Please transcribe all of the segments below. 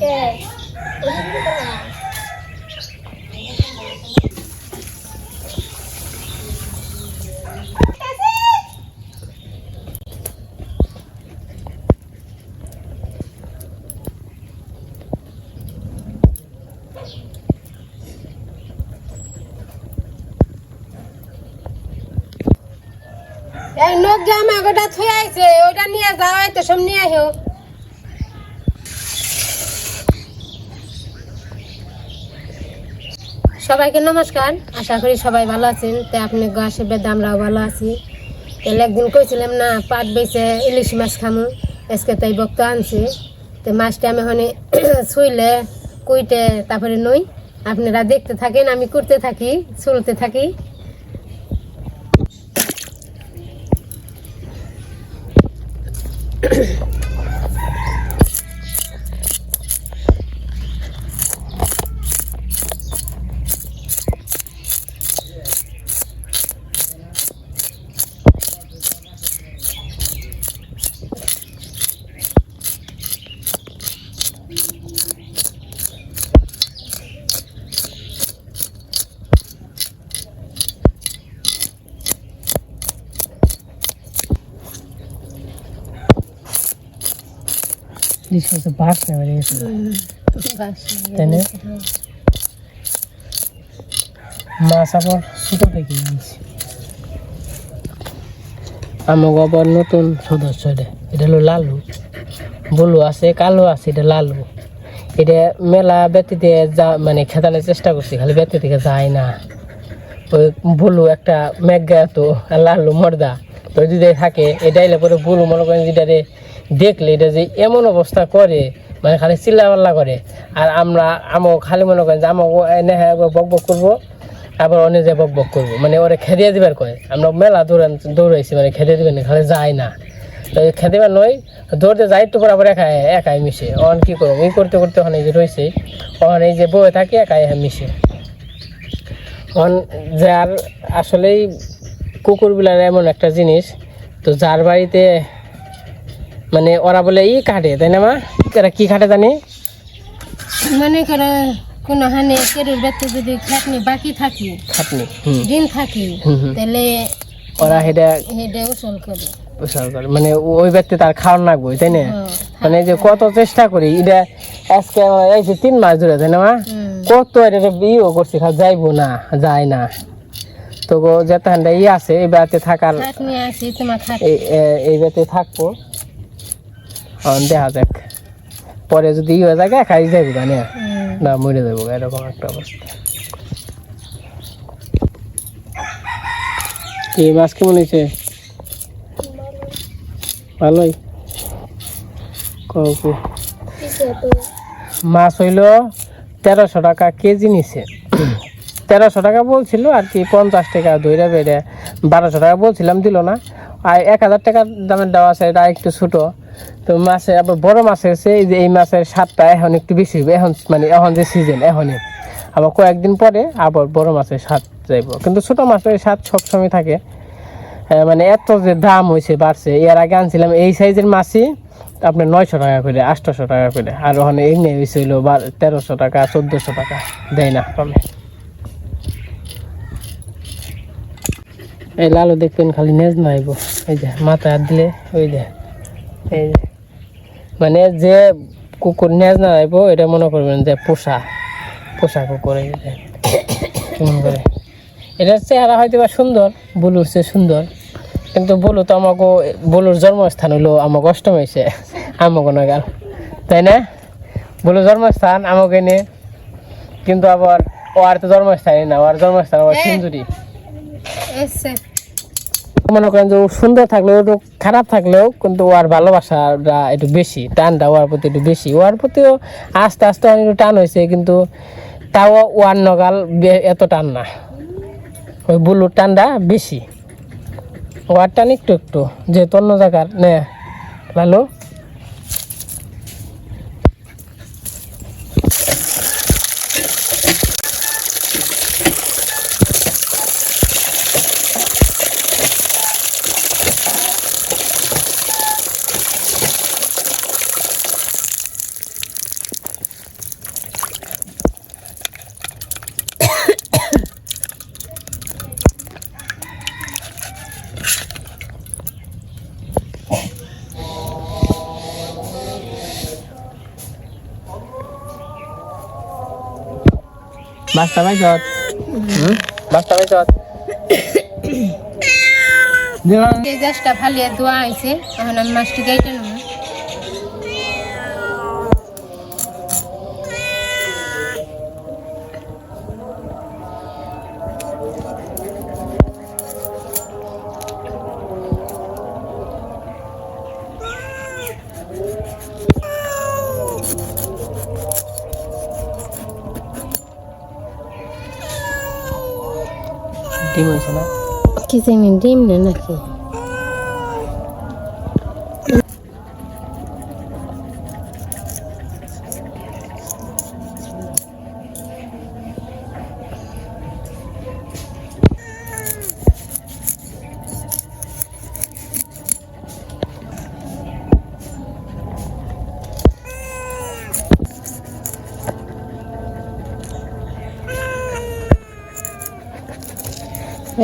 এই লোক যে আমার গোটা থুয়ে ওটা নিয়ে যাও তো সব নিয়ে আহিও সবাইকে নমস্কার। আশা করি সবাই ভালো আছেন। তো আপনি আশীর্বাদ আমরাও ভালো আছি। তাহলে একদিন কইছিলাম, না, পাট বেছে ইলিশ মাছ খামু। আজকে তাই বক্ত আনছি। তো মাছটা আমি ওখানে ছুইলে, কুইটে, তারপরে নই। আপনারা দেখতে থাকেন, আমি করতে থাকি চলতে থাকি। This was a box তাই না? মাছ আবার ছোট থেকে আনছি আমাকে আবার নতুন সদস্য এটা। এটা হলো লালু। বলু আছে, কালো আছে, এটা লালু। এটা মেলা ব্যতীতে যা মানে খেতানোর চেষ্টা করছি, খালি ব্যক্তি থেকে যায় না। ওই বলু একটা মেঘা তো লালু মর্দা। তো যদি থাকে, এটা এলে পরে বলু মনে করেন যেটারে দেখলে এটা যে এমন অবস্থা করে মানে খালি চিল্লাপাল্লা করে। আর আমরা আমও খালি মনে করেন যে আমাকে এনে হ্যাঁ বক বক করব আবার অনেক যে বক বক করব। মানে ওরা খেদিয়ে দিবার কয়। আমরা মেলা দৌড়ান দৌড়াইছি মানে খেদিয়ে না, খালি যায় না। তো খেদিবার নয় দৌড়তে যাই তো পর আবার একাই একাই মিশে। অন কি করব? এই করতে করতে ওখানে যে রয়েছে ওখানে এই যে বয়ে থাকে একাই মিশে। অন যার আসলেই কুকুর বিলার এমন একটা জিনিস তো যার বাড়িতে মানে ওরা বলে ই কাটে তাই না মা? এরা কি কাটে জানি? মনে করো কোনো হানে কেরুর ব্যক্তি যদি খাটনি বাকি থাকি খাটনি দিন থাকি। তাহলে ওরা হেডে উসল করে। মানে ওই ব্যক্তি তার খাওয়ার তাই না? মানে যে কত চেষ্টা করি এটা আজকে এই যে তিন মাস ধরে তাই না মা? কত এটা ইও করছি খালি যাইবো না যায় না। তো গো যেতে ই আছে এই বেড়াতে থাকার এই এ- থাকব। দেখা যাক। পরে যদি ই হয়ে যায় খাই যাইব না না মরে যাব এরকম একটা অবস্থা। কি মাছ কেমন হয়েছে? ভালোই? কবে মাছ হইল তেরোশো টাকা কেজি নিছে। তেরোশো টাকা বলছিল আর কি পঞ্চাশ টাকা ধরে বেড়ে বারোশো টাকা বলছিলাম দিল না। আর এক হাজার টাকার দামের দেওয়া আছে এটা একটু ছোটো। তো মাছে আবার বড় মাছ এসে এই যে এই মাছের স্বাদটা এখন একটু বেশি হবে এখন মানে এখন যে সিজন এখনই। আবার কয়েকদিন পরে আবার বড় মাছের স্বাদ যাইব। কিন্তু ছোটো মাছের স্বাদ সবসময় থাকে। হ্যাঁ, মানে এত যে দাম হয়েছে বাড়ছে। এর আগে আনছিলাম এই সাইজের মাছই আপনার নয়শো টাকা করে আটশোশো টাকা করে। আর ওখানে এমনি হয়েছে হইল তেরোশো টাকা চোদ্দোশো টাকা। দেয় না কমে। এই লালু দেখবেন খালি নেজ নাইব। এই যে মাথায় হাত দিলে ওই যে এই যে। মানে যে কুকুর নেজ না আইব এটা মনে করবেন যে পোষা পোষা কুকুর এই যে। কেমন করে। এটার চেহারা হয়তো বা সুন্দর বুলুর চেয়ে সুন্দর কিন্তু বলু তো আমাকে বলুর জন্মস্থান হলো আমাকে অষ্টম হয়েছে আমাকে নাগাল তাই না? বলু জন্মস্থান আমাকে নিয়ে কিন্তু আবার ও আর তো জন্মস্থানই না ওর জন্মস্থান আবার সিন্দুরি। এসছে মনে করেন যে সুন্দর থাকলেও একটু খারাপ থাকলেও কিন্তু ওর ভালোবাসাটা একটু বেশি টানটা ওর প্রতি একটু বেশি। ওর প্রতিও আস্তে আস্তে একটু টান হয়েছে, কিন্তু তাও ওয়ার নগাল এত টান না। ওই বুলুর টানটা বেশি। ওয়ার টান একটু একটু, যেহেতু অন্য জায়গার, নে, লালু। বাস্তা পাইছ বাস্তা পাইছ এই গাছটা ফালিয়ে দোয়া হয়েছে এখন আমি মাছটি গাইতে কি জানি ডিম না নাকি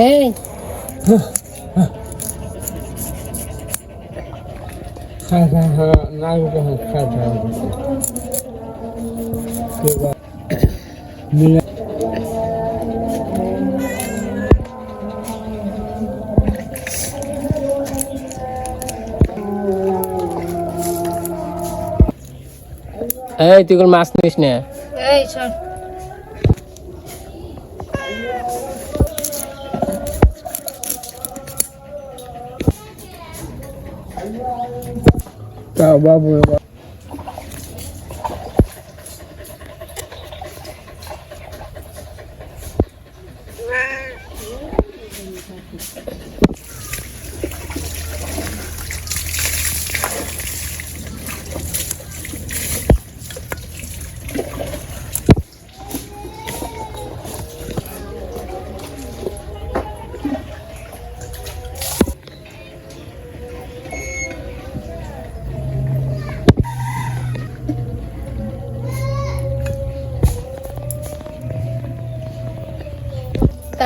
এই এই তুই মাছ নিস না। এই সর তাও বাবু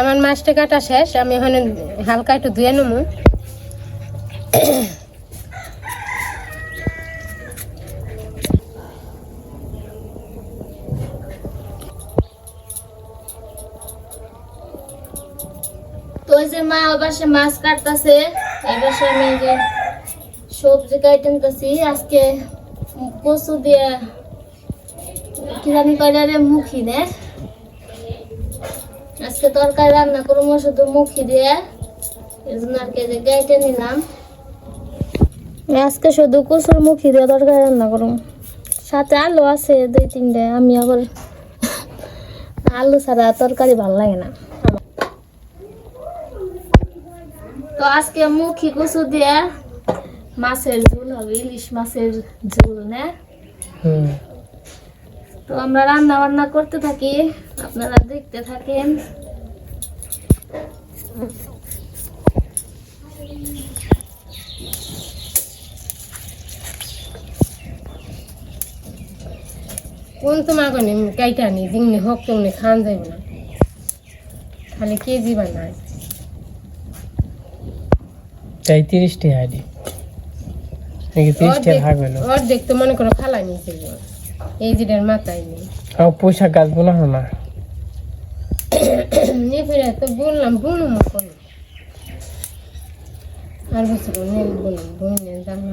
আমার মাছটা কাটা শেষ, আমি ওখানে হালকা একটু ধুয়ে নেব। ওই যে মা ওই পাশে মাছ কাটতেছে এই পাশে আমি যে সবজি কাটতেছি, আজকে কচু দিয়ে কি জানি কয়লা মুখি, নে? আজকে তরকারি রান্না করব শুধু মুখি দিয়ে। আর কি গাইটে নিলাম। আজকে শুধু কচুর মুখি দিয়ে তরকারি রান্না করব। সাথে আলু আছে দুই তিনটে। আমি আবার আলু ছাড়া তরকারি ভালো লাগে না। তো আজকে মুখি কচু দিয়ে মাছের ঝোল হবে ইলিশ মাছের ঝোল না? হুম। তো আমরা রান্না বান্না করতে থাকি। আপনারা দেখতে থাকেন। কোন তোমার কোনে কাইটা নি জিংনি হোক খান যাইব না। খালি কেজি বানায় তাই তিরিশটি হাইডি নাকি তিরিশটি ভাগ হলো? অর্ধেক তো মনে করো খালা নিয়েছিল এই যেটার মাথায় নেই পোশাক গাছ বোনা হলো না। নিয়ে ফিরে তো বললাম বুনুম কোন। আর বছর নেই বললাম বইনে জানা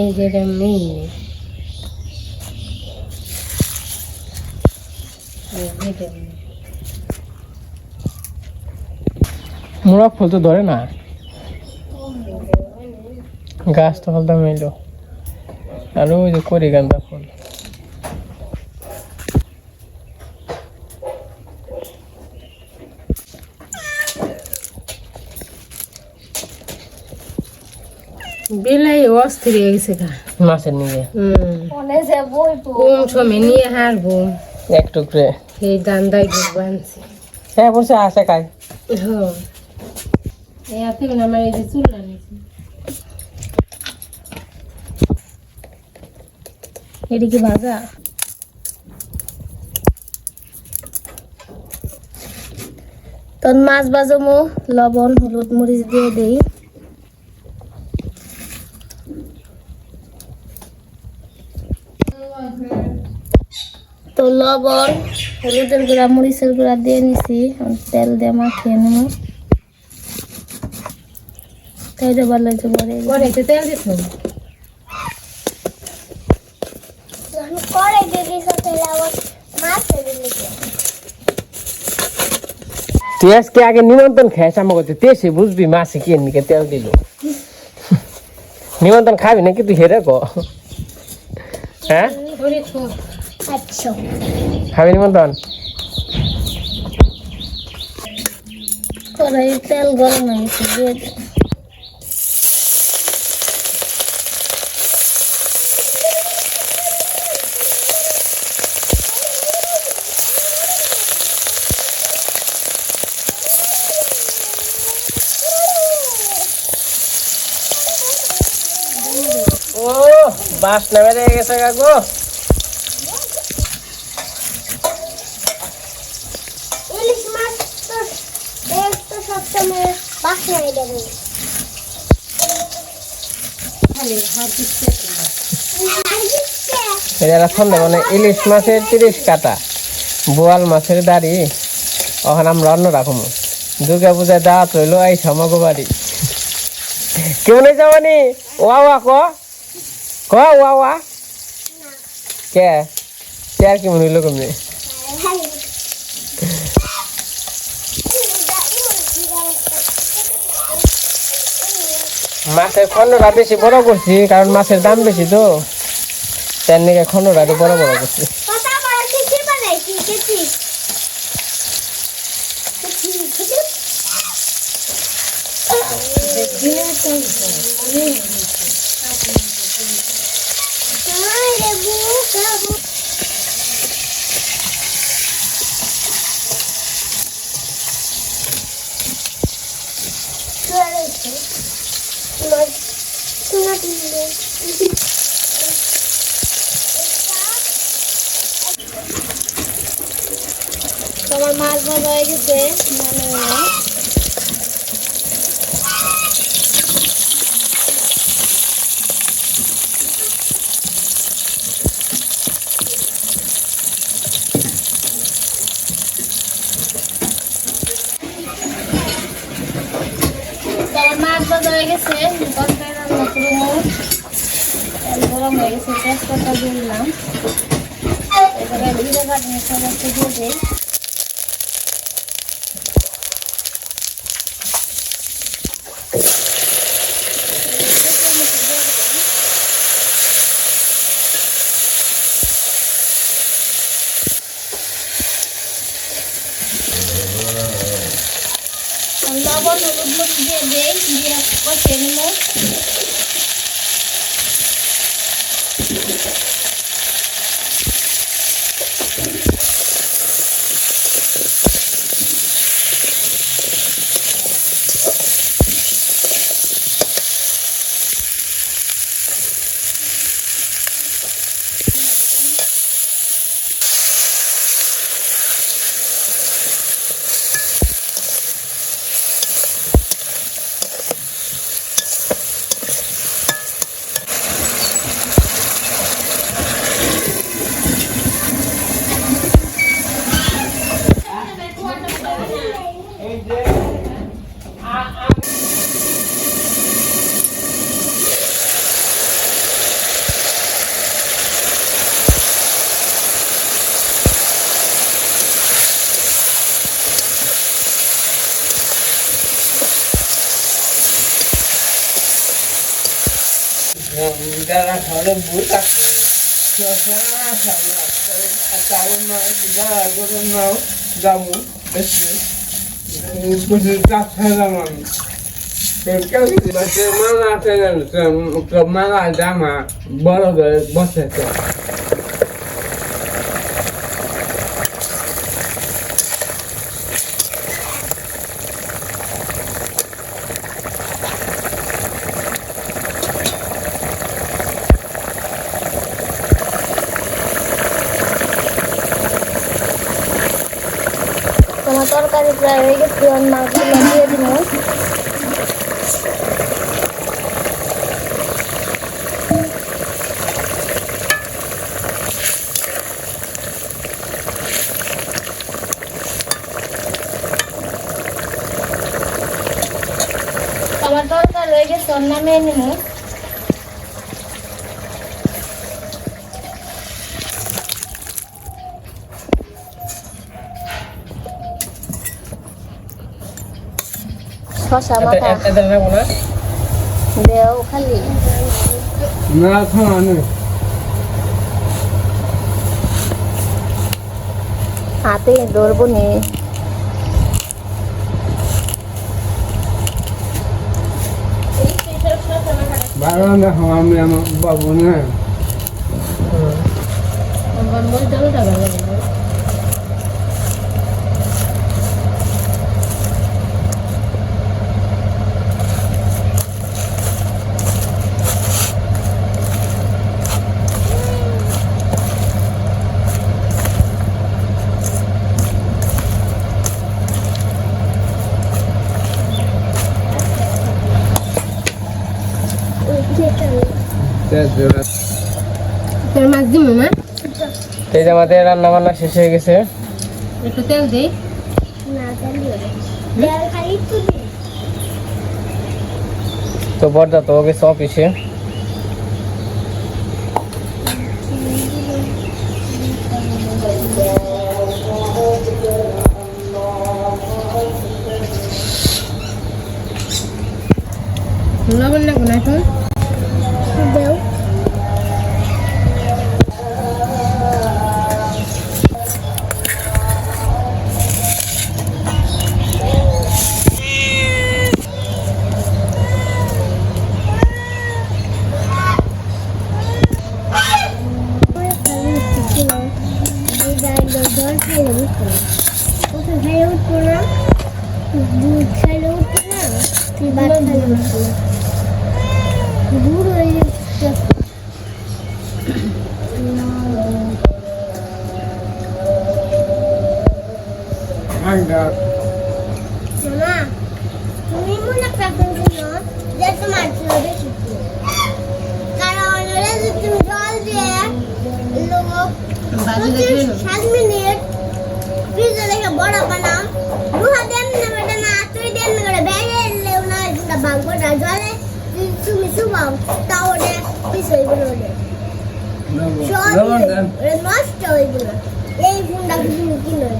এই যেটা মেয়ে। যেটা ফুল তো ধরে না। গাছ তো ফলটা মেলো। আর ওই যে করি গান্দা ফুল বেলাই অস্থির হয়ে গেছে গা। মাছের নিয়ে। কোন সময় নিয়ে হারবো। এক টুকরে। এই দান্দাই ডুবো আনছি হ্যাঁ বসে আসে কাজ হ্যাঁ এই করে আমার এই যে চুল আনিছি এটা কি ভাজা তখন মাছ বাজমো লবণ, হলুদ মরিচ দিয়ে দেই। তো লবণ, হলুদের গুঁড়া, মরিচের গুঁড়া দিয়ে নিছি। তেল দিয়ে মাখিয়ে নেব। তেলটা ভালো হয়েছে, পরে তেল দিছ সাথে আবার মাছ দিলি তুই আজকে আগে নিমন্ত্রণ খেয়েছ আমাকে তেসে বুঝবি মাসে কি এমনিকে তেল দিল? নিমন্ত্রণ খাবি নাকি তুই হেরে কো? হ্যাঁ? আচ্ছা। খাবি নিমন্ত্রণ? তেল গরম গেছে দিয়ে দে। ও বাস নেমে রেগে গেছে কাকু ইলিশ মাছ তো এক তো সবসময় বাসায় হাত দিচ্ছে এরা সন্ধ্যে মানে ইলিশ মাছের তিরিশ কাটা। বোয়াল মাছের দাড়ি। ওখানে আমরা অন্য রকম দুর্গা পূজায় দাঁত রইল এই সমাগো বাড়ি। কেমন যাবানি ওয়া ওয়া ক ক ওয়া ওয়া কে কে আর কেমন হইল কমে মাছের খন্ডটা বেশি বড় করছি কারণ মাছের দাম বেশি তো তার নিকে খন্ডটা একটু বড় বড় করছি কথা বলা হয়ে গেছে হয়ে গেছে তেজপাতা দিয়ে দিলাম। এবারে জিরে কাটনি সব একটু দিয়ে দিই লবণ হলুদ মরিচ দিয়ে দেই দিয়ে কষে নিব যারা খাওয়ালে ভূত আছে। চাউল নাও গরম নাও যাব বেশি। আমি মানা জামা বড় করে அது private pion market lagi ya dino. Tomato kalau aja sonda menu. শশা মাথা এদের দেও খালি। না হাতে ধরবো নে। আমি আমার বাবু না। আমার উল্টা ভালো লাগে তোর মাছ দিব না তো এই যে আমাদের রান্না বান্না শেষ হয়ে গেছে। একটু তেল দিই। তো বর্দা তো গেছে অফিসে মনে রাখবেন জন্য যে তোমার ছিল বেশি কারণ ওরা যদি জল দিয়ে লোক সাত মিনিট ফ্রিজে রেখে বড় বানাও দুহা দেন না বেটা না তুই দেন না করে বাইরে এলেও না এটা বাগবটা জলে তুমি শুবাও তাও ওটা পিস হয়ে গেল ওটা নষ্ট হয়ে গেল এই ফোনটা তুমি কিনে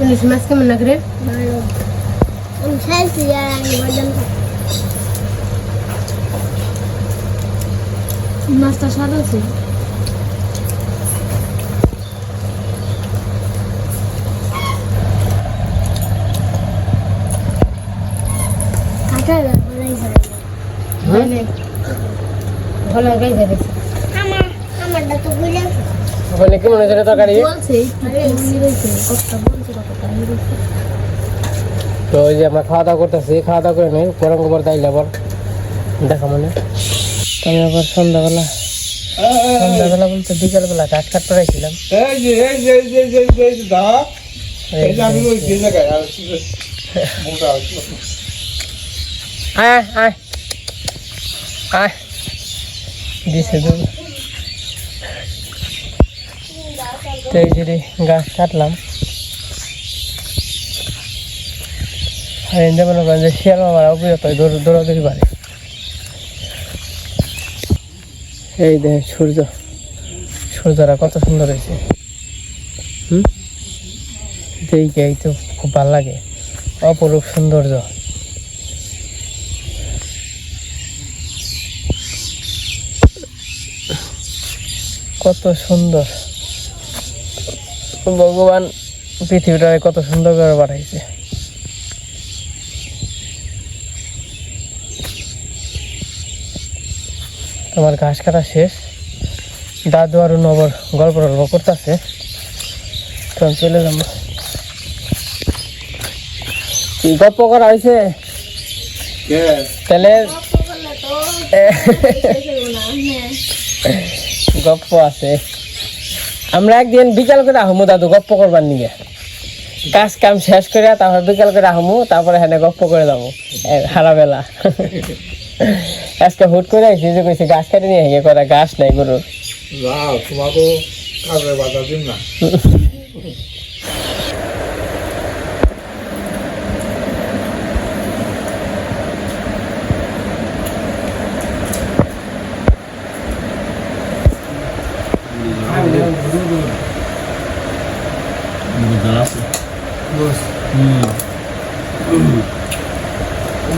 ইলিশ মাছ কেমন লাগে ভালো বললাম মাছটা স্বাদ আছে ভালো ভালো গাই যাবে আমার আমারটা তো বুঝে ওখানে কেমন হয়েছে রে তরকারি বলছে কতটা বলছে তো ওই যে আমরা খাওয়া দাওয়া করতেছি খাওয়া দাওয়া করে নেই গরম গোবর তাইলে আবার দেখা মানে। আমি আবার সন্ধ্যাবেলা সন্ধ্যাবেলা বলতে বিকালবেলা গাছ কাটতে রাখছিলাম আয় আয়। আয়। দিছে দুধ তো এই যে গাছ কাটলাম। এনে মনে করেন যে শিয়াল মামারা উপরে তো দৌড় দৌড়াদৌড়ি পারে এই দেখ সূর্য। সূর্যটা কত সুন্দর হয়েছে। হুম? দেখে এই তো খুব ভালো লাগে। অপরূপ সৌন্দর্য। কত সুন্দর। ভগবান পৃথিবীটারে কত সুন্দর করে পাঠাইছে তোমার ঘাস কাটা শেষ। দাদু আর নবর গল্প টল্প করতেছে। তখন চলে যাব। কি গল্প করা হয়েছে? তাহলে গপ্প আছে। আমরা একদিন বিকাল করে আহমু দাদু গপ্প করবার নিয়ে। কাজ কাম শেষ করে তারপর বিকাল করে আহমু তারপরে হ্যাঁ গপ্প করে যাব। হারা বেলা আজকে হুট করে আইসি যে কইছে গাছ কাটে নিয়ে হেগে করা গাছ নাই গরু তোমাকে কাজে বাধা দিন না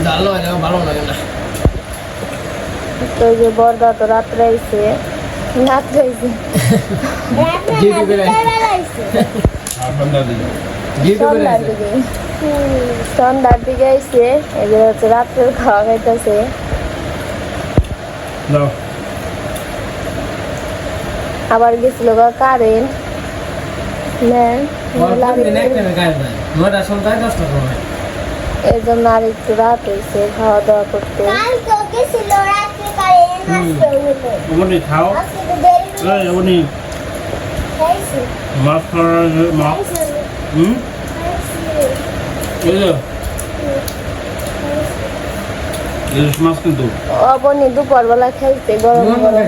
ভালো হয় না ভালো লাগে না তো এই যে বরদা তো রাত্রে আইছে রাত্রে আইছে সন্ধ্যার দিকে। সন্ধ্যার দিকে আইছে এই যে হচ্ছে রাত্রের খাওয়া খাইতেছে। আবার গেছিল কারেন্ট। সময়। এই জন্য আর একটু রাত হয়েছে খাওয়া দাওয়া করতে উনি খাও। এই হয়েছে মাছ খাওয়ার মাছ হুম এই যে ইলিশ মাছ কিন্তু। অবনি দুপুরবেলা খাইতে গরম গরম।